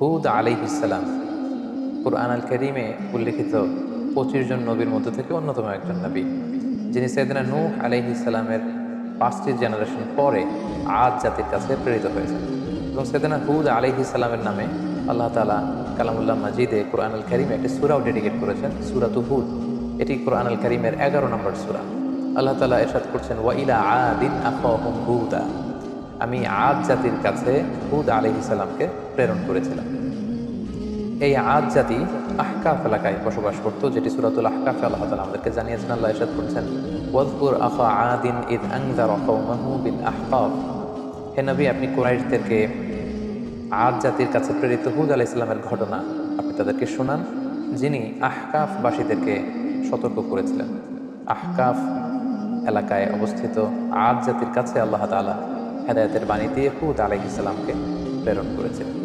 হুদ আলাইহ ইসলাম কুরআন আল করিমে উল্লেখিত পঁচিশ জন নবীর মধ্য থেকে অন্যতম একজন নবী। যিনি সৈয়দনা নূহ আলাইহ ইসলামের পাঁচটি জেনারেশন পরে আজ জাতির কাছে প্রেরিত হয়েছেন। এবং সৈয়দনা হুদ আলাইহ ইসলামের নামে আল্লাহ তালা কালামুল্লাহ মাজিদে কোরআন আল করিমে একটি সুরাও ডেডিকেট করেছেন, সুরাতু হুদ। এটি কোরআন আল করিমের এগারো নম্বর সুরা। আল্লাহ তালা এরশাদ করছেন ওয়াইলা আদিন আফাহুম হুদা। আমি আদ জাতির কাছে হুদ আলহ ইসাল্লামকে প্রেরণ করেছিলাম। এই আদ জাতি আহকাফ এলাকায় বসবাস করত, যেটি সুরাতুল আহকাফ আল্লাহ তালা আমাদেরকে জানিয়েছেন, আল্লাহ ইসাদ করছেন ওয়াজপুর আফা আদিন ইদ আফাউমাহু বিল আহকাফ। হে নবী, আপনি কোরাইশদেরকে আদ জাতির কাছে প্রেরিত, হুদ আলাহ ইসলামের ঘটনা আপনি তাদেরকে শোনান, যিনি আহকাফবাসীদেরকে সতর্ক করেছিলেন। আহকাফ এলাকায় অবস্থিত আদ জাতির কাছে আল্লাহ তালা হেদায়তের বাণী দিয়ে হুদ আলাহ ইসলামকে প্রেরণ করেছিলেন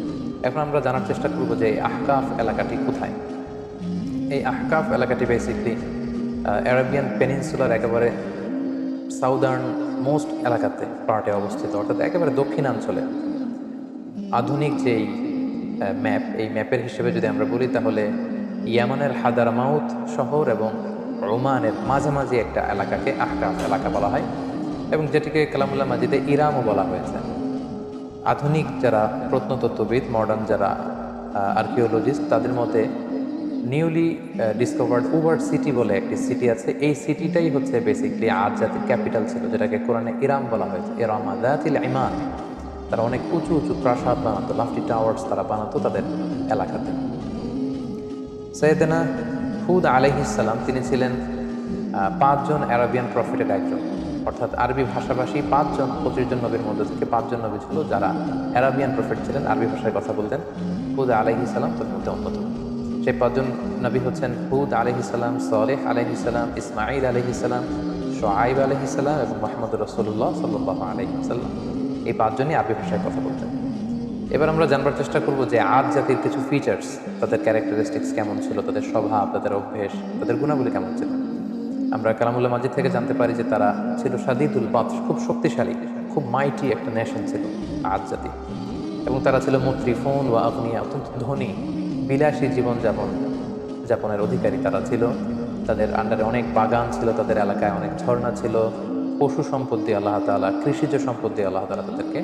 এখন আমরা জানার চেষ্টা করব যে আহকাফ এলাকাটি কোথায়? এই আহকাফ এলাকাটি বেসিকলি অ্যারাবিয়ান পেনিনসুলার একেবারে সাউদার্ন মোস্ট এলাকাতে পার্টে অবস্থিত। অর্থাৎ একেবারে দক্ষিণাঞ্চলে। আধুনিক যেই ম্যাপ এই ম্যাপের হিসেবে যদি আমরা বলি, তাহলে ইয়ামানের হাদারামাউত শহর এবং রোমানের মাঝামাঝি একটা এলাকাকে আহকাফ এলাকা বলা হয় এবং যেটিকে কালামুল্লাহ মাজিদে ইরামও বলা হয়েছে। আধুনিক যারা প্রত্নতত্ত্ববিদ মডার্ন যারা আর্কিওলজিস্ট তাদের মতে নিউলি ডিসকভার্ড উভার সিটি বলে একটি সিটি আছে। এই সিটিটাই হচ্ছে বেসিকলি আজ জাতির ক্যাপিটাল ছিল, যেটাকে কোরআনে ইরাম বলা হয়েছে। ইরাম আদাতিল ইমান। তারা অনেক উঁচু উঁচু প্রাসাদ বানাতো লাফটি টাওয়ার্স তারা বানাতো তাদের এলাকাতে। সৈয়দনা হুদ আলহিসাল্লাম তিনি ছিলেন পাঁচজন অ্যারাবিয়ান প্রফিটের একজন। অর্থাৎ আরবি ভাষাভাষী পাঁচজন পঁচিশ জন নবীর মধ্যে থেকে পাঁচজন নবী ছিল যারা অ্যারাবিয়ান প্রফিট ছিলেন, আরবি ভাষায় কথা বলতেন। হুদ আলহিসাল্লাম তার মধ্যে অন্যতম। সেই পাঁচজন নবী হচ্ছেন হুদ আলহিসাল্লাম সলেহ আলহিসাল্লাম ইসমাইল আলহিসাল্লাম শোয়াইব আলহিসাল্লাম এবং মোহাম্মদ রসুল্লাহ সাল্লাহ আলহিসাল্লাম এই পাঁচজনই আরবি ভাষায় কথা বলতেন। এবার আমরা জানবার চেষ্টা করব যে আজ জাতির কিছু ফিচার্স তাদের ক্যারেক্টারিস্টিক্স কেমন ছিল, তাদের স্বভাব, তাদের অভ্যেস, তাদের গুণাবলী কেমন ছিল। আমরা কালামুল্লাহ মাজিদ থেকে জানতে পারি যে তারা ছিল সাদিদুল বাদ খুব শক্তিশালী, খুব মাইটি একটা নেশন ছিল আজ জাতি। এবং তারা ছিল মন্ত্রী ফোন ও আগ্নিয়া অত্যন্ত ধনী, বিলাসী জীবনযাপন, যাপনের অধিকারী তারা ছিল। তাদের আন্ডারে অনেক বাগান ছিল, তাদের এলাকায় অনেক ঝর্ণা ছিল। পশু সম্পদ দিয়ে আল্লাহ তালা কৃষিজ সম্পদ দিয়ে আল্লাহ তালা তাদেরকে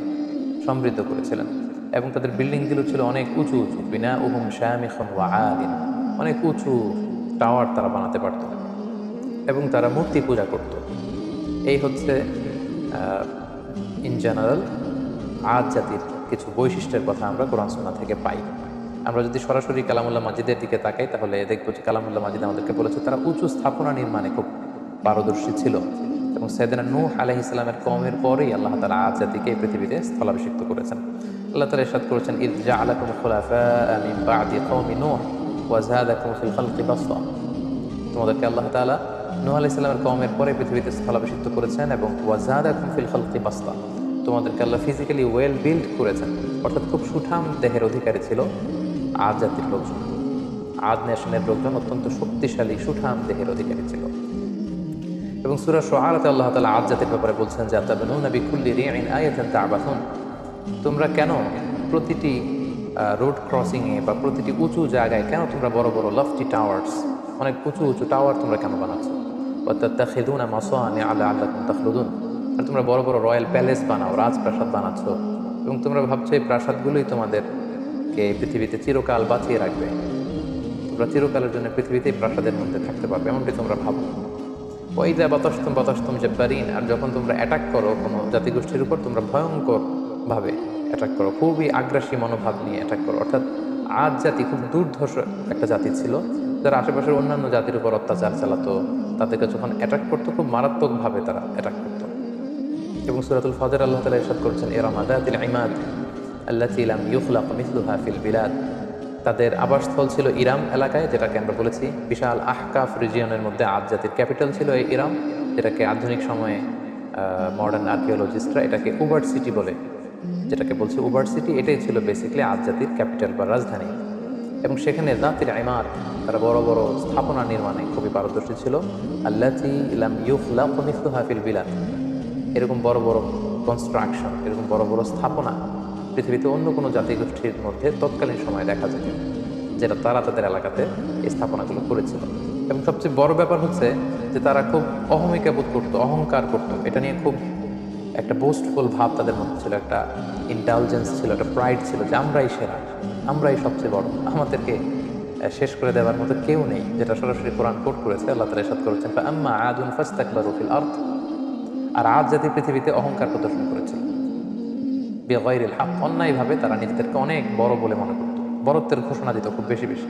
সমৃদ্ধ করেছিলেন। এবং তাদের বিল্ডিংগুলো ছিল অনেক উঁচু উঁচু বিনা উহুম শ্যামিখন ওয়া আলিন অনেক উঁচু টাওয়ার তারা বানাতে পারত। এবং তারা মূর্তি পূজা করত। এই হচ্ছে ইন জেনারেল আজ জাতির কিছু বৈশিষ্ট্যের কথা আমরা কোরআন সুন্না থেকে পাই। আমরা যদি সরাসরি কালামুল্লাহ মাজিদের দিকে তাকাই, তাহলে দেখব যে কালামুল্লাহ মাজিদ আমাদেরকে বলেছে, তারা উঁচু স্থাপনা নির্মাণে খুব পারদর্শী ছিল। এবং সৈয়দনা নূহ আলাহ ইসলামের কমের পরেই আল্লাহ তালা আজ জাতিকে এই পৃথিবীতে স্থলাভিষিক্ত করেছেন। আল্লাহ তালা ইরশাদ করেছেন, ইদ জাআলাকুম খুলাফা বাদি কওমি নূহ ওয়া যাদাকুম ফিল খালকি বাসতা। তোমাদেরকে আল্লাহ তাআলা নূহ সালামের কওমের পরে পৃথিবীতে স্থলাভিষিক্ত করেছেন এবং ওয়া যাদাকুম ফিল খালকি বাসতা। তোমাদেরকে আল্লাহ ফিজিক্যালি ওয়েল বিল্ড করেছেন। অর্থাৎ খুব সুঠাম দেহের অধিকারী ছিল আজ জাতির লোকজন। আদ নেশনের লোকজন অত্যন্ত শক্তিশালী, সুঠাম দেহের অধিকারী ছিল। এবং সুরা সোহারাতে আল্লাহ তালা আজ জাতির ব্যাপারে বলছেন যে আতাবেন নবী কুল্লি রিয়াইন আয়াতেন তাবাথুন তোমরা কেন প্রতিটি রোড ক্রসিংয়ে বা প্রতিটি উঁচু জায়গায় কেন তোমরা বড় বড় লফটি টাওয়ার্স অনেক উঁচু উঁচু টাওয়ার তোমরা কেন বানাচ্ছ? আর তোমরা বড় বড় রয়্যাল প্যালেস বানাও, রাজপ্রাসাদ বানাচ্ছ। এবং তোমরা ভাবছ এই প্রাসাদগুলোই তোমাদেরকে পৃথিবীতে চিরকাল বাঁচিয়ে রাখবে। তোমরা চিরকালের জন্য পৃথিবীতেই প্রাসাদের মধ্যে থাকতে পারবে এমনটি তোমরা ভাবো। ওই ওইদা বাতাস্তম বাতাস্তম জব্বারিন, আর যখন তোমরা অ্যাটাক করো কোনো জাতিগোষ্ঠীর উপর, তোমরা ভয়ঙ্করভাবে অ্যাটাক করো, খুবই আগ্রাসী মনোভাব নিয়ে অ্যাটাক করো। অর্থাৎ আজ জাতি খুব দুর্ধর্ষ একটা জাতি ছিল, যারা আশেপাশের অন্যান্য জাতির উপর অত্যাচার চালাতো তাদেরকে যখন অ্যাটাক করতো, খুব মারাত্মকভাবে তারা অ্যাটাক করতো। এবং সুরাতুল ফজর আল্লাহ তালা ইরশাদ করছেন এরা আদাতিল ইমাদ আল্লাহ ইলাম ইউখলাক মিসলুহা ফিল বিলাদ। তাদের আবাসস্থল ছিল ইরাম এলাকায়, যেটাকে আমরা বলেছি বিশাল আহকাফ রিজিয়নের মধ্যে আজ জাতির ক্যাপিটাল ছিল এই ইরাম, যেটাকে আধুনিক সময়ে মডার্ন আর্কিওলজিস্টরা এটাকে উবার সিটি বলে, যেটাকে বলছে উবার সিটি এটাই ছিল বেসিকলি আজ জাতির ক্যাপিটাল বা রাজধানী। এবং সেখানে জাতির ইমার, তারা বড় বড় স্থাপনা নির্মাণে খুবই পারদর্শী ছিল। আল্লাহি ইলাম ইউফলা হাফিল এরকম বড় বড় কনস্ট্রাকশন এরকম বড় বড় স্থাপনা পৃথিবীতে অন্য কোনো জাতিগোষ্ঠীর মধ্যে তৎকালীন সময় দেখা যেত যেটা তারা তাদের এলাকাতে এই স্থাপনাগুলো করেছিল। এবং সবচেয়ে বড় ব্যাপার হচ্ছে যে তারা খুব অহমিকা বোধ করতো, অহংকার করতো। এটা নিয়ে খুব একটা বোস্টফুল ভাব তাদের মধ্যে ছিল, একটা ইন্টেলিজেন্স ছিল, একটা প্রাইড ছিল যে আমরাই সেরা, আমরাই সবচেয়ে বড়। আমাদেরকে শেষ করে দেওয়ার মতো কেউ নেই যেটা সরাসরি কোরআন কোট করেছে, আল্লাহ তালা সাদ করেছেন আম্মা আদুন ফাস্তাকবার রফিল আর্থ আর আজ জাতি পৃথিবীতে অহংকার প্রদর্শন করেছিল। বেগৈরিল হাক, অন্যায়ভাবে তারা নিজেদেরকে অনেক বড় বলে মনে করত। বরত্বের ঘোষণা দিত খুব বেশি বেশি।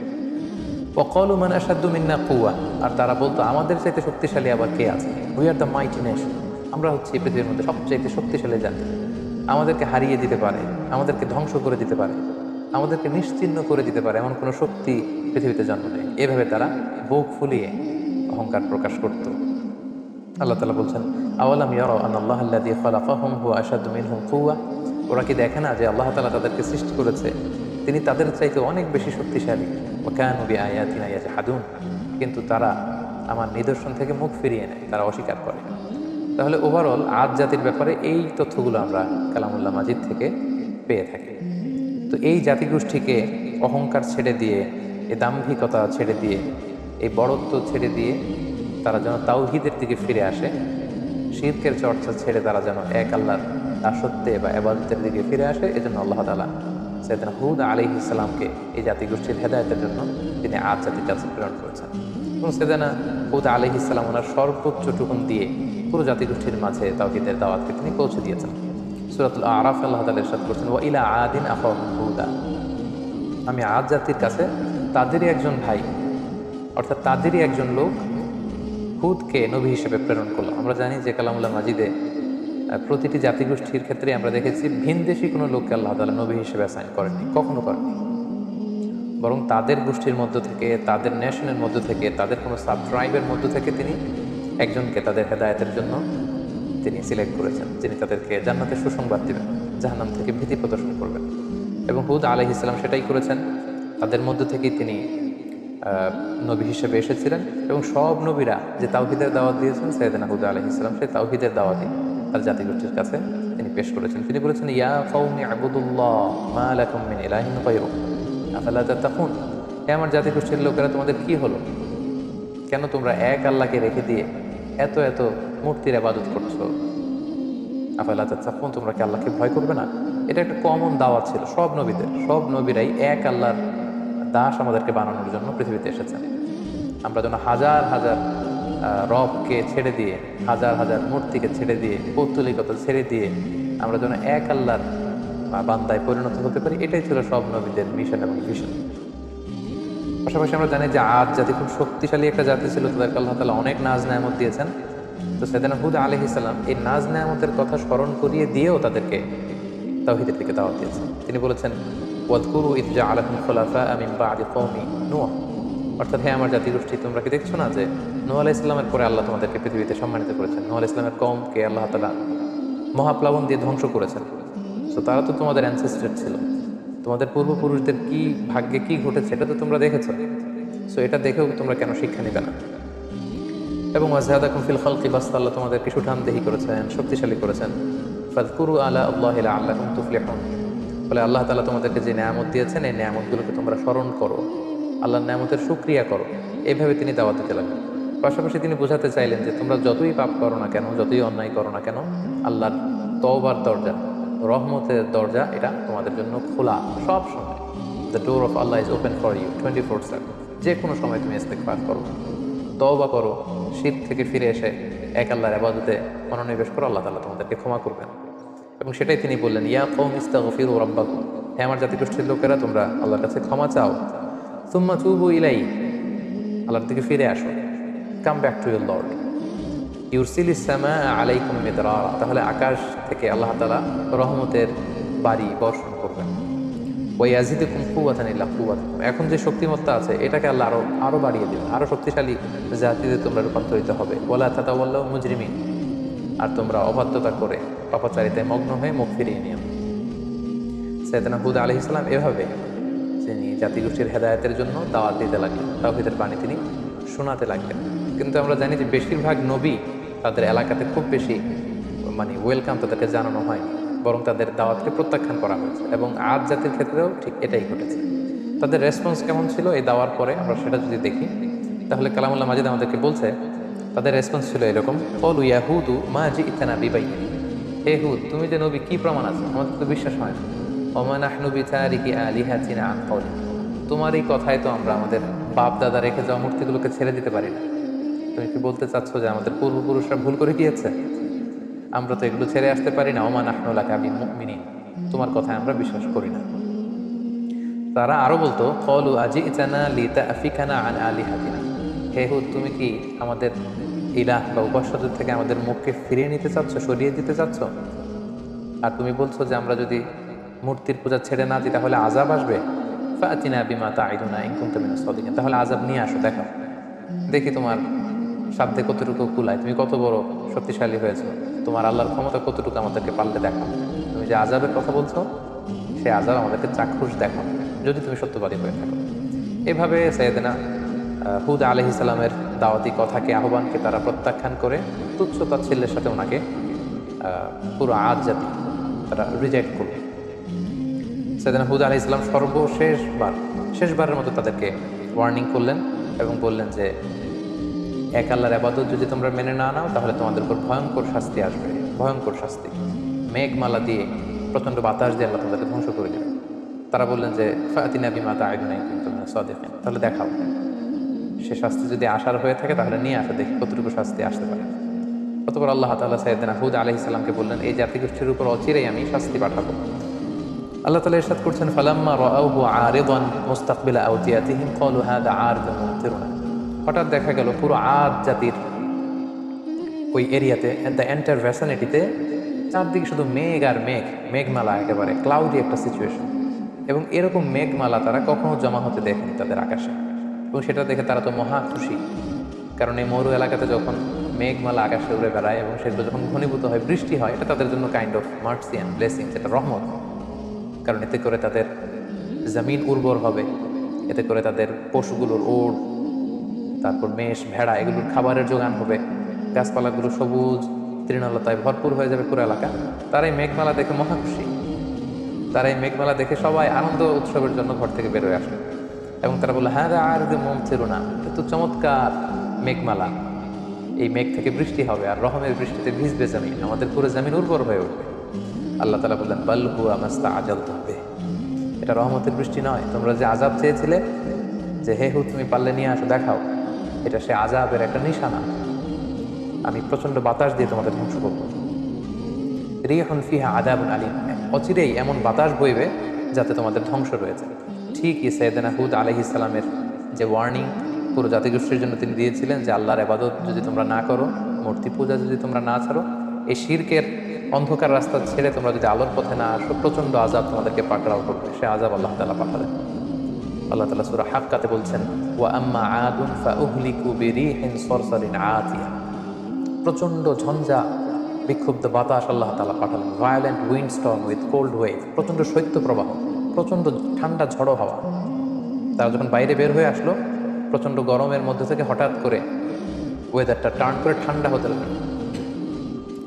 অকল উমান আসাদু মিন্না কুয়া আর তারা বলতো, আমাদের চাইতে শক্তিশালী আবার কে আছে? We are the mighty nation আমরা হচ্ছে পৃথিবীর মধ্যে সবচেয়ে শক্তিশালী জাতি। আমাদেরকে হারিয়ে দিতে পারে, আমাদেরকে ধ্বংস করে দিতে পারে, আমাদেরকে নিশ্চিহ্ন করে দিতে পারে এমন কোনো শক্তি পৃথিবীতে জন্ম নেয় এভাবে তারা বুক ফুলিয়ে অহংকার প্রকাশ করতো। আল্লাহ তালা বলছেন, আওয়ালাম ইয়ার আল্লাহ আল্লাদি খালাফাহুম হু আশাদু মিনহুম কুওয়া? ওরা কি দেখে না যে আল্লাহ তালা তাদেরকে সৃষ্টি করেছে? তিনি তাদের চাইতে অনেক বেশি শক্তিশালী। ও কেন বি আয়াতিন হাদুন কিন্তু তারা আমার নিদর্শন থেকে মুখ ফিরিয়ে নেয়, তারা অস্বীকার করে। তাহলে ওভারঅল আজ জাতির ব্যাপারে এই তথ্যগুলো আমরা কালামুল্লাহ মাজিদ থেকে পেয়ে থাকি। তো এই জাতিগোষ্ঠীকে অহংকার ছেড়ে দিয়ে, এই দাম্ভিকতা ছেড়ে দিয়ে, এই বড়ত্ব ছেড়ে দিয়ে তারা যেন তাওহিদের দিকে ফিরে আসে, শিরকের চর্চা ছেড়ে তারা যেন এক আল্লাহর দাসত্বে বা এবাদতের দিকে ফিরে আসে, এজন্য আল্লাহ তালা সৈয়দনা হুদ আলী ইসলামকে এই জাতিগোষ্ঠীর হেদায়তের জন্য তিনি আজ জাতির কাছে প্রেরণ করেছেন। এবং সেদানা হুদ আলী ইসলাম ওনার সর্বোচ্চ টুকুন দিয়ে পুরো জাতিগোষ্ঠীর মাঝে তাওহিদের দাওয়াতকে তিনি পৌঁছে দিয়েছেন। সুরাতুল আরাফ আল্লাহ তালা ইরশাদ করছেন, ওয়া ইলা আদিন আফাহ আমি আজ জাতির কাছে তাদেরই একজন ভাই, অর্থাৎ তাদেরই একজন লোক হুদকে নবী হিসেবে প্রেরণ করল। আমরা জানি যে কালামুল্লাহ মাজিদে প্রতিটি জাতিগোষ্ঠীর ক্ষেত্রে আমরা দেখেছি ভিনদেশি কোনো লোককে আল্লাহ তালা নবী হিসেবে অ্যাসাইন করেননি, কখনো করেননি। বরং তাদের গোষ্ঠীর মধ্য থেকে, তাদের নেশনের মধ্য থেকে, তাদের কোনো সাব ট্রাইবের মধ্য থেকে তিনি একজনকে তাদের হেদায়তের জন্য তিনি সিলেক্ট করেছেন। যিনি তাদেরকে জান্নাতের সুসংবাদ দেবেন, জাহান্নাম থেকে ভীতি প্রদর্শন করবেন। এবং হুদ আলহ ইসলাম সেটাই করেছেন। তাদের মধ্য থেকেই তিনি নবী হিসেবে এসেছিলেন এবং সব নবীরা যে তাওহিদের দাওয়াত দিয়েছেন সৈয়দনা হুদ আলহ ইসলাম সেই তাওহিদের দাওয়াতই তার জাতিগোষ্ঠীর কাছে তিনি পেশ করেছেন। তিনি বলেছেন, ইয়া কৌমি আবুদুল্লাহ মা লাকুম ইলাহিন গায়রুহ। আফালা তাত্তাকুন, হে আমার জাতিগোষ্ঠীর লোকেরা, তোমাদের কি হলো? কেন তোমরা এক আল্লাহকে রেখে দিয়ে এত এত মূর্তির আবাদত করছ। আফালা তাত্তাকুন, তোমরা কি আল্লাহকে ভয় করবে না? এটা একটা কমন দাওয়াত ছিল, সব নবীদের, সব নবীরাই এক আল্লাহর দাস আমাদেরকে বানানোর জন্য পৃথিবীতে এসেছেন। আমরা যেন হাজার হাজার রবকে ছেড়ে দিয়ে, হাজার হাজার মূর্তিকে ছেড়ে দিয়ে, পৌত্তলিকতা ছেড়ে দিয়ে আমরা যেন এক আল্লাহর বান্দায় পরিণত হতে পারি, এটাই ছিল সব নবীদের মিশন এবং ভিশন পাশাপাশি আমরা জানি যে আজ জাতি খুব শক্তিশালী একটা জাতি ছিল, তাদেরকে আল্লাহ তালা অনেক নাজ নেয়ামত দিয়েছেন। তো সেদিন হুদ আলহ ইসলাম এই নাজ নেয়ামতের কথা স্মরণ করিয়ে দিয়েও তাদেরকে তাওহিদের দিকে দাওয়াত দিয়েছেন। তিনি বলেছেন, ওয়াদকুরু ইদজা আলহম খোলাফা আমিন বা আদি কৌমি নোয়া অর্থাৎ হ্যাঁ আমার জাতি জাতিগোষ্ঠী, তোমরা কি দেখছ না যে নূহ আলাহ ইসলামের পরে আল্লাহ তোমাদেরকে পৃথিবীতে সম্মানিত করেছেন? নূহ আলাহ ইসলামের কমকে আল্লাহ তালা মহাপ্লাবন দিয়ে ধ্বংস করেছেন। তো তারা তো তোমাদের অ্যানসেস্টার ছিল। তোমাদের পূর্বপুরুষদের কি ভাগ্যে কি ঘটেছে এটা তো তোমরা দেখেছ। সো এটা দেখেও তোমরা কেন শিক্ষা নিবে না? এবং ওয়াজাহাদাকুম ফিল খালকি, বাস্তা আল্লাহ তোমাদেরকে সুঠামদেহি করেছেন, শক্তিশালী করেছেন। ফাদকুরু আলা আল্লাহ আল্লাহুম তুফলিহুন। বলে আল্লাহ তালা তোমাদেরকে যে নিয়ামত দিয়েছেন, এই নিয়ামতগুলোকে তোমরা স্মরণ করো। আল্লাহর নিয়ামতের সুক্রিয়া করো। এইভাবে তিনি দাওয়াত দিতে লাগলেন। পাশাপাশি তিনি বোঝাতে চাইলেন যে তোমরা যতই পাপ করো না কেন, যতই অন্যায় করো না কেন, আল্লাহর তওবার দরজা রহমতের দরজা এটা তোমাদের জন্য খোলা সব সময়। The door of Allah is open for you twenty four seven যে কোনো সময় তুমি ইস্তেকফার করো, তওবা করো, শীত থেকে ফিরে এসে এক আল্লাহর আবাদতে মনোনিবেশ করো, আল্লাহ তাআলা তোমাদেরকে ক্ষমা করবেন। এবং সেটাই তিনি বললেন, ইয়া কৌম ইস্তাগফিরু রাব্বাকুম। হ্যাঁ আমার জাতিগোষ্ঠীর লোকেরা, তোমরা আল্লাহর কাছে ক্ষমা চাও। সুম্মা চুবু ইলাই আল্লাহর দিকে ফিরে আসো। Come back to your lord ইউরসিল ইসলামা আলাইকুম মিদরা তাহলে আকাশ থেকে আল্লাহ তালা রহমতের বাড়ি বর্ষণ করবেন। ওই আজিদে কুম কুয়াতানিল্লা কুয়াত এখন যে শক্তিমত্তা আছে, এটাকে আল্লাহ আরও আরও বাড়িয়ে দেবে আরও শক্তিশালী জাতিতে তোমরা রূপান্তরিত হবে। ওলা তাতা তাতাওয়াল্লাহ মুজরিমিন। আর তোমরা অবাধ্যতা করে পাপাচারিতায় মগ্ন হয়ে মুখ ফিরিয়ে নিও। সৈয়দনা হুদ আলহ ইসলাম এভাবে তিনি জাতিগোষ্ঠীর হেদায়তের জন্য দাওয়াত দিতে লাগলেন, তাওহিদের বাণী তিনি শোনাতে লাগলেন। কিন্তু আমরা জানি যে বেশিরভাগ নবী তাদের এলাকাতে খুব বেশি মানে ওয়েলকাম তাদেরকে জানানো হয়নি, বরং তাদের দাওয়াতকে প্রত্যাখ্যান করা হয়েছে এবং আজ জাতির ক্ষেত্রেও ঠিক এটাই ঘটেছে। তাদের রেসপন্স কেমন ছিল এই দাওয়ার পরে আমরা সেটা যদি দেখি, তাহলে কালামুল্লাহ মাজিদ আমাদেরকে বলছে, তাদের রেসপন্স ছিল এরকম ফলু ইয়াহুদু মা জি ইতানা বিবাই হে হুদ, তুমি যে নবী, কি প্রমাণ আছে? আমাদের তো বিশ্বাস হয় ওমান আহনুবি তারিকি আলিহাতিনা আন কওলি তোমার এই কথায় তো আমরা আমাদের বাপ দাদা রেখে যাওয়া মূর্তিগুলোকে ছেড়ে দিতে পারি না। তুমি কি বলতে চাচ্ছ যে আমাদের পূর্বপুরুষরা ভুল করে গিয়েছে? আমরা তো এগুলো ছেড়ে আসতে পারি না। ওমান আহনুলাকে আমি মুমিনি তোমার কথায় আমরা বিশ্বাস করি না। তারা আরও বলতো, কলু আজি ইতানা লিতা আফিকানা আন আলি হাতিনা হে হুদ, তুমি কি আমাদের ইলাহ বা উপাস্যদের থেকে আমাদের মুখকে ফিরিয়ে নিতে চাচ্ছ, সরিয়ে দিতে চাচ্ছ? আর তুমি বলছো যে আমরা যদি মূর্তির পূজা ছেড়ে না দিই, তাহলে আজাব আসবে? ফাতিনা বিমা তাইদুনা ইনকুম তুমি তাহলে আজাব নিয়ে আসো দেখো দেখি তোমার সাধ্যে কতটুকু কুলায়? তুমি কত বড় শক্তিশালী হয়েছো। তোমার আল্লাহর ক্ষমতা কতটুকু আমাদেরকে পাল্টে দেখো তুমি যে আজাবের কথা বলছো সে আজাব আমাদেরকে চাক্ষুষ দেখো যদি তুমি সত্যবাদী হয়ে থাকো। এভাবে সৈয়দনা হুদ আলহ ইসলামের দাওয়াতি কথাকে, আহ্বানকে তারা প্রত্যাখ্যান করে, তুচ্ছ তাচ্ছিল্যের সাথে ওনাকে পুরো আজ জাতি তারা রিজেক্ট করল। সেদিন হুদ আলহ ইসলাম সর্বশেষবার, শেষবারের মতো তাদেরকে ওয়ার্নিং করলেন এবং বললেন যে এক আল্লাহর আবাদত যদি তোমরা মেনে না নাও, তাহলে তোমাদের উপর ভয়ঙ্কর শাস্তি আসবে। ভয়ঙ্কর শাস্তি। মেঘমালা দিয়ে, প্রচণ্ড বাতাস দিয়ে আল্লাহ তোমাদেরকে ধ্বংস করে দেবে। তারা বললেন যে, ফাতিনা বিমাতা আইন কিন্তু সদেফেন তাহলে দেখাও। সে শাস্তি যদি আসার হয়ে থাকে, তাহলে নিয়ে আসা, দেখি কতটুকু শাস্তি আসতে পারে। অতপর আল্লাহ তাল্লাহ সাইদিন হুদ আলহিসাল্লামকে বললেন, এই জাতিগোষ্ঠীর উপর অচিরেই আমি শাস্তি পাঠাবো। আল্লাহ তালা ইরশাদ করছেন, ফালাম্মা রাআহু আরিদান মুস্তাকবিলা আউদিয়াতিহিম। ক্বালু হাদা আরদুন মুমতিরুনা হঠাৎ দেখা গেল পুরো আদ জাতির ওই এরিয়াতে দ্য এন্টার ভ্যাসানিটিতে চারদিকে শুধু মেঘ আর মেঘ, মেঘমালা একেবারে ক্লাউডি একটা সিচুয়েশন এবং এরকম মেঘমালা তারা কখনো জমা হতে দেখেনি তাদের আকাশে। এবং সেটা দেখে তারা তো মহা খুশি। কারণ এই মরু এলাকাতে যখন মেঘমালা আকাশে উড়ে বেড়ায় এবং সেগুলো যখন ঘনীভূত হয়, বৃষ্টি হয়, এটা তাদের জন্য kind of mercy and blessing সেটা রহমত। কারণ এতে করে তাদের জমিন উর্বর হবে, এতে করে তাদের পশুগুলোর ওড় তারপর মেষ ভেড়া, এগুলোর খাবারের যোগান হবে। গাছপালাগুলো সবুজ, তৃণলতায় ভরপুর হয়ে যাবে পুরো এলাকা। তারাই মেঘমালা দেখে মহা খুশি। তারাই মেঘমালা দেখে সবাই আনন্দ উৎসবের জন্য ঘর থেকে বেরোয় আসে। এবং তারা বলল হ্যাঁ আর মন ছিল না কিন্তু চমৎকার মেঘমালা। এই মেঘ থেকে বৃষ্টি হবে আর রহমের বৃষ্টিতে ভিজবে জমিন। আমাদের পুরো জামিন উর্বর হয়ে উঠবে। আল্লাহ তালা বললেন বাল্হু আমাস্তা আজাল হবে এটা রহমতের বৃষ্টি নয়। তোমরা যে আজাব চেয়েছিলে, যে হে হু তুমি পারলে নিয়ে আসো, দেখাও। এটা সে আজাবের একটা নিশানা। আমি প্রচণ্ড বাতাস দিয়ে তোমাদের ধ্বংস করব। রিহন ফিহা আদাব আলিম। অচিরেই এমন বাতাস বইবে যাতে তোমাদের ধ্বংস রয়েছে ঠিকই সৈয়দনা হুদ আলহ ইসলামের যে ওয়ার্নিং পুরো জাতিগোষ্ঠীর জন্য তিনি দিয়েছিলেন যে আল্লাহর আবাদত যদি তোমরা না করো, মূর্তি পূজা যদি তোমরা না ছাড়ো, এই শির্কের অন্ধকার রাস্তা ছেড়ে তোমরা যদি আলোর পথে না আসো, প্রচণ্ড আজাব তোমাদেরকে পাকড়াও করবে। সে আজাব আল্লাহ তালা পাঠালেন। আল্লাহ তালা সুরা হাক্কাতে বলছেন, ওয়া আম্মা আদুন ফা উহলিকু বিরিহিন সরসরিন আতিয়া। প্রচণ্ড ঝঞ্ঝা, বিক্ষুব্ধ বাতাস আল্লাহ তালা পাঠালেন। Violent wind storm with cold wave প্রচণ্ড শৈত্য প্রবাহ প্রচণ্ড ঠান্ডা ঝড়ো হাওয়া। তারা যখন বাইরে বের হয়ে আসলো, প্রচণ্ড গরমের মধ্যে থেকে হঠাৎ করে ওয়েদারটা টার্ন করে ঠান্ডা হতে লাগল।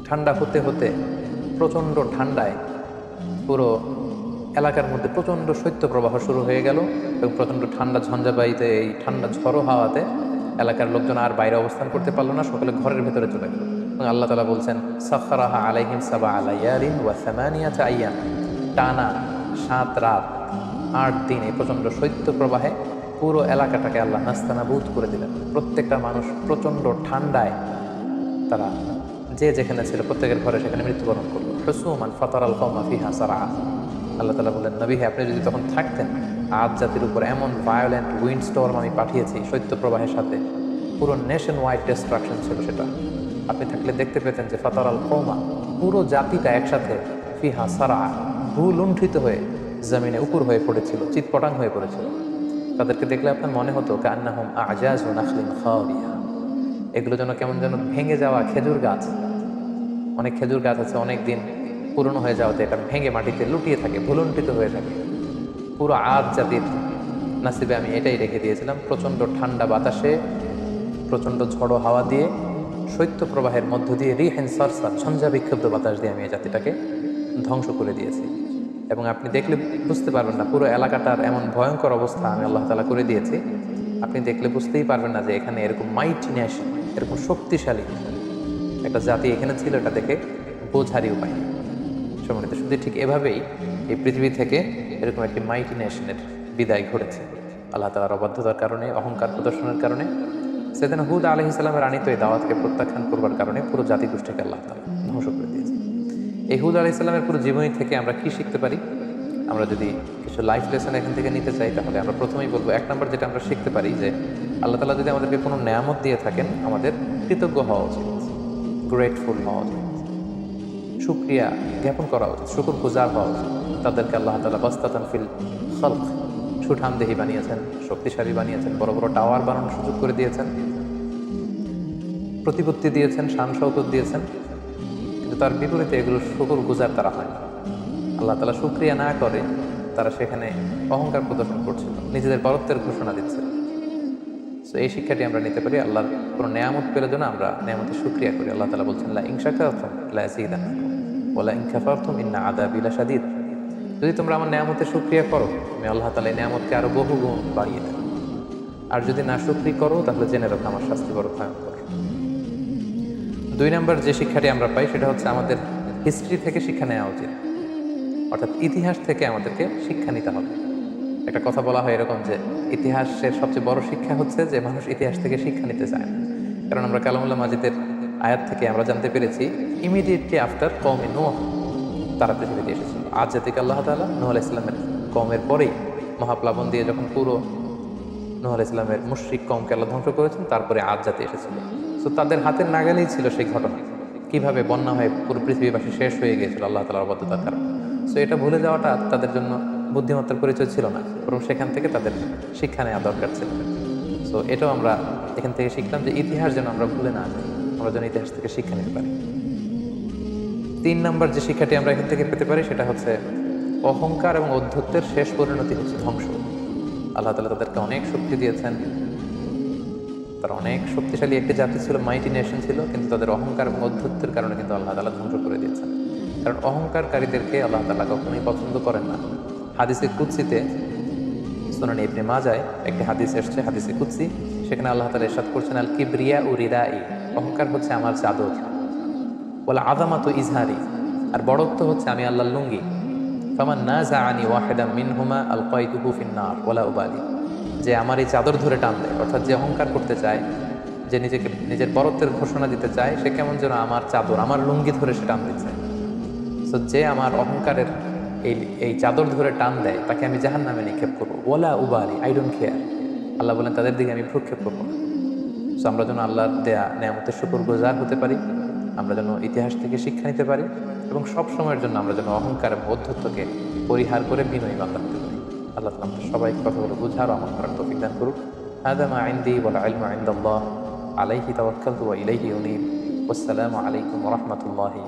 ঠান্ডা হতে হতে প্রচণ্ড ঠান্ডায় পুরো এলাকার মধ্যে প্রচণ্ড শৈত্য প্রবাহ শুরু হয়ে গেল এবং প্রচণ্ড ঠান্ডা ঝঞ্ঝাবাইতে এই ঠান্ডা ঝড়ো হাওয়াতে এলাকার লোকজন আর বাইরে অবস্থান করতে পারল না, সকলে ঘরের ভেতরে চলে গেল। এবং আল্লাহ তালা বলছেন সাফারাহা আলাইহিম সাবা আলাইয়ারিন ওয়া সামানিয়া আইয়ান টানা সাত রাত, আট দিন এই প্রচণ্ড শৈত্য প্রবাহে পুরো এলাকাটাকে আল্লাহ নাস্তানাবুদ করে দিলেন। প্রত্যেকটা মানুষ প্রচণ্ড ঠান্ডায় তারা যে যেখানে ছিল প্রত্যেকের ঘরে সেখানে মৃত্যুবরণ করল। হসুমান ফতর আল ফিহা সারা আল্লাহ তালা বললেন, নবী হে আপনি যদি তখন থাকতেন, আজ জাতির উপর এমন ভায়োলেন্ট উইন্ড স্টর্ম আমি পাঠিয়েছি শৈত্য প্রবাহের সাথে, পুরো নেশন ওয়াইড ডিস্ট্রাকশন ছিল সেটা। আপনি থাকলে দেখতে পেতেন যে ফাতার আল কৌমা পুরো জাতিটা একসাথে ফিহা সারা ভুলুণ্ঠিত হয়ে জমিনে উপর হয়ে পড়েছিল, চিৎপটাং হয়ে পড়েছিল। তাদেরকে দেখলে আপনার মনে হতো কান্নাহম আজাজ ও নাখলিন খাওয়াবিয়া এগুলো যেন কেমন যেন ভেঙে যাওয়া খেজুর গাছ। অনেক খেজুর গাছ আছে অনেক দিন পুরনো হয়ে যাওয়াতে এটা ভেঙে মাটিতে লুটিয়ে থাকে, ভুলুণ্ঠিত হয়ে থাকে। পুরো আজ জাতির নাসিবে আমি এটাই রেখে দিয়েছিলাম, প্রচণ্ড ঠান্ডা বাতাসে, প্রচণ্ড ঝড়ো হাওয়া দিয়ে শৈত্য প্রবাহের মধ্য দিয়ে রিহেন সরসার ঝঞ্ঝা বিক্ষুব্ধ বাতাস দিয়ে আমি এই জাতিটাকে ধ্বংস করে দিয়েছি। এবং আপনি দেখলে বুঝতে পারবেন না, পুরো এলাকাটার এমন ভয়ঙ্কর অবস্থা আমি আল্লাহ তালা করে দিয়েছি। আপনি দেখলে বুঝতেই পারবেন না যে এখানে এরকম মাইট নেশন এরকম শক্তিশালী একটা জাতি এখানে ছিল এটা দেখে বোঝারই উপায় নেই শুধু ঠিক এভাবেই এই পৃথিবী থেকে এরকম একটি মাইটি নেশনের বিদায় ঘটেছে। আল্লাহ তালার অবাধ্যতার কারণে, অহংকার প্রদর্শনের কারণে, সেদিন হুদ আলহ ইসলামের আনিত এই দাওয়াতকে প্রত্যাখ্যান করবার কারণে পুরো জাতিগোষ্ঠীকে আল্লাহ তালা ধ্বংস করে দিয়েছে। এই হুদ আলহ ইসলামের পুরো জীবনী থেকে আমরা কি শিখতে পারি? আমরা যদি কিছু লাইফ লেসন এখান থেকে নিতে চাই, তাহলে আমরা প্রথমেই বলব, এক নম্বর যেটা আমরা শিখতে পারি যে, আল্লাহ তালা যদি আমাদেরকে কোনো নেয়ামত দিয়ে থাকেন, আমাদের কৃতজ্ঞ হওয়া উচিত গ্রেটফুল হওয়া উচিত। শুক্রিয়া জ্ঞাপন করা উচিত শুকুর গুজার হওয়া উচিত। তাদেরকে আল্লাহ তালা বাস্তাতান ফিল খলক, সুঠামদেহি বানিয়েছেন, শক্তিশালী বানিয়েছেন, বড় বড় টাওয়ার বানানোর সুযোগ করে দিয়েছেন। প্রতিপত্তি দিয়েছেন, শান শৌকত দিয়েছেন, কিন্তু তার বিপরীতে এগুলো শুকুর গুজার তারা হয় আল্লাহ তালা শুক্রিয়া না করে তারা সেখানে অহংকার প্রদর্শন করছিল নিজেদের বরত্বের ঘোষণা দিচ্ছিল তো এই শিক্ষাটি আমরা নিতে পারি, আল্লাহর কোনো নেয়ামত পেলে জন্য আমরা নেয়ামতের শুক্রিয়া করি। আল্লাহ তালা বলছেন, লা ইংশাকার্থম লা সিদান ওলা ইনখাফার্থম ইন্না আদা বিলা সাদিদ যদি তোমরা আমার নেয়ামতের শুক্রিয়া করো, আমি আল্লাহ তালা নেয়ামতকে আরও বহু গুণ বাড়িয়ে দেব। আর যদি না শুক্রি করো, তাহলে জেনে রাখো আমার শাস্তি বড় ভয়ঙ্কর। দুই নম্বর যে শিক্ষাটি আমরা পাই, সেটা হচ্ছে আমাদের হিস্ট্রি থেকে শিক্ষা নেওয়া উচিত। অর্থাৎ ইতিহাস থেকে আমাদেরকে শিক্ষা নিতে হবে। একটা কথা বলা হয় এরকম যে, ইতিহাসের সবচেয়ে বড় শিক্ষা হচ্ছে যে, মানুষ ইতিহাস থেকে শিক্ষা নিতে চায়। কারণ আমরা কালামুল্লাহ মাজিদের আয়াত থেকে আমরা জানতে পেরেছি ইমিডিয়েটলি আফটার কমে নোহ তারা পৃথিবীতে এসেছিল। আজ জাতিকে আল্লাহ তালা নোহ আলাহ ইসলামের কমের পরেই মহাপ্লাবন দিয়ে যখন পুরো নোহ আলাহ ইসলামের মুশ্রিক কমকে আল্লাহ ধ্বংস করেছেন, তারপরে আজ জাতি এসেছিল। সো তাদের হাতের নাগালেই ছিল সেই ঘটনা। কীভাবে বন্যা হয়ে পুরো পৃথিবীবাসী শেষ হয়ে গিয়েছিল আল্লাহ তালার অবদ্ধতার কারণে। সো এটা ভুলে যাওয়াটা তাদের জন্য বুদ্ধিমত্তার পরিচয় ছিল না, বরং সেখান থেকে তাদের শিক্ষা নেওয়া দরকার ছিল। সো এটাও আমরা এখান থেকে শিখলাম যে ইতিহাস যেন আমরা ভুলে না যাই। আমরা যেন ইতিহাস থেকে শিক্ষা নিতে পারি। তিন নম্বর যে শিক্ষাটি আমরা এখান থেকে পেতে পারি সেটা হচ্ছে অহংকার এবং অধ্যত্বের শেষ পরিণতি হচ্ছে ধ্বংস। আল্লাহ তালা তাদেরকে অনেক শক্তি দিয়েছেন। তারা অনেক শক্তিশালী একটি জাতি ছিল মাইটি নেশন ছিল, কিন্তু তাদের অহংকার এবং অধ্যত্বের কারণে কিন্তু আল্লাহ তালা ধ্বংস করে দিয়েছেন। কারণ অহংকারকারীদেরকে আল্লাহ তালা কখনোই পছন্দ করেন না। হাদিসে কুৎসিতে সোনান ইবনে মাজায় একটি হাদিস এসছে, হাদিসে কুৎসি সেখানে আল্লাহ তালা এরশাদ করছেন আল কিবরিয়া ও রিদাই অহংকার হচ্ছে আমার চাদর। বলে আদামাত ইজহারি, আর বড়ত্ব হচ্ছে আমি আল্লাহ লুঙ্গি। না আল ওলা উবালি। যে আমার এই চাদর ধরে টান দেয় অর্থাৎ যে অহংকার করতে চায়, যে নিজেকে, নিজের বরত্বের ঘোষণা দিতে চায়, সে কেমন যেন আমার চাদর, আমার লুঙ্গি ধরে সে টান দিচ্ছে। সো যে আমার অহংকারের এই এই চাদর ধরে টান দেয়, তাকে আমি জাহান নামে নিক্ষেপ করব। ওলা উবালি আই ডোন্ট কেয়ার আল্লাহ বলেন, তাদের দিকে আমি ভ্রুক্ষেপ করব। না সো আমরা যেন আল্লাহর দেয়া নিয়ামতের শুকর গুজার হতে পারি, আমরা যেন ইতিহাস থেকে শিক্ষা নিতে পারি এবং সব সময়ের জন্য আমরা যেন অহংকার এবং পরিহার করে বিনয়ী বান্দা হতে পারি। আল্লাহ তালা আমাদের সবাই কথাগুলো বুঝার আমল করার তফিক দান করুক। আইন আইন্দি বলা আলম আইন্দাল্লাহ আলাইহি তাওয়াক্কালতু ওয়া ইলাইহি উনি আসসালামু আলাইকুম রহমতুল্লাহি।